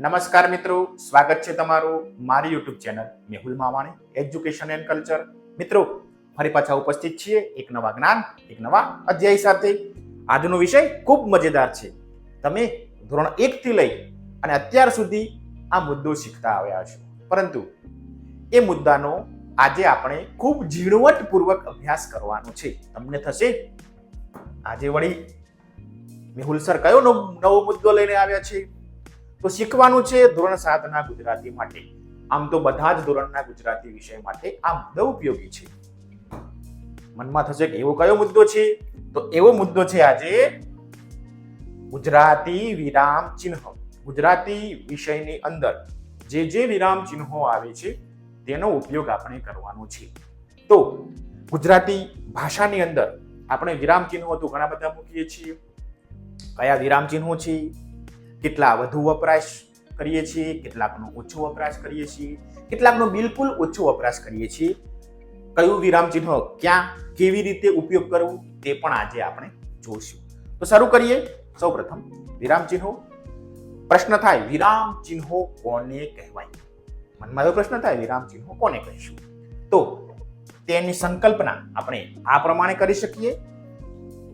નમસ્કાર મિત્રો, સ્વાગત છે તમારું મારી YouTube channel Mehul Mavani education and culture મિત્રો, ફરી પાછા ઉપસ્થિત છીએ એક નવા જ્ઞાન, એક નવા અધ્યાય સાથે. આજનો વિષય ખૂબ મજેદાર છે. તમે ધોરણ એક થી લઈ અને અત્યાર સુધી આ મુદ્દો શીખતા આવ્યા છો પરંતુ એ મુદ્દાનો આજે આપણે ખૂબ ઝીણવટપૂર્વક અભ્યાસ કરવાનો છે. તમને થશે? આજે વળી મેહુલ સર કયો નવો મુદ્દો લઈને આવ્યા છે? તો શીખવાનું છે ધોરણ સાતના ગુજરાતી માટે. આમ તો બધા જ ધોરણના ગુજરાતી વિષય માટે આ મુદ્દો ઉપયોગી છે. મનમાં થશે કે એવો કયો મુદ્દો છે? તો એવો મુદ્દો છે આજે ગુજરાતી વિરામ ચિહ્ન. ગુજરાતી વિષયની અંદર જે જે વિરામ ચિહ્નો આવે છે, તેનો ઉપયોગ આપણે કરવાનો છે. તો ગુજરાતી ભાષાની અંદર આપણે વિરામ ચિહ્નો તો ઘણા બધા મૂકીએ છીએ. કયા વિરામ ચિહ્નો છે? કેટલા વધુ વપરાશ કરીએ છીએ, કેટલાકનો ઓછો વપરાશ કરીએ છીએ, કેટલાકનો બિલકુલ ઓછો વપરાશ કરીએ છીએ. કયું વિરામ ચિહ્ન ક્યાં કેવી રીતે ઉપયોગ કરવો તે પણ આજે આપણે જોઈશું. તો શરૂ કરીએ. સૌપ્રથમ વિરામ ચિહ્નો પ્રશ્ન થાય વિરામ ચિહ્નો કોને કહેવાય? મનમાં એવો પ્રશ્ન થાય વિરામ ચિહ્નો કોને કહીશું? તો તેની સંકલ્પના આપણે આ પ્રમાણે કરી શકીએ.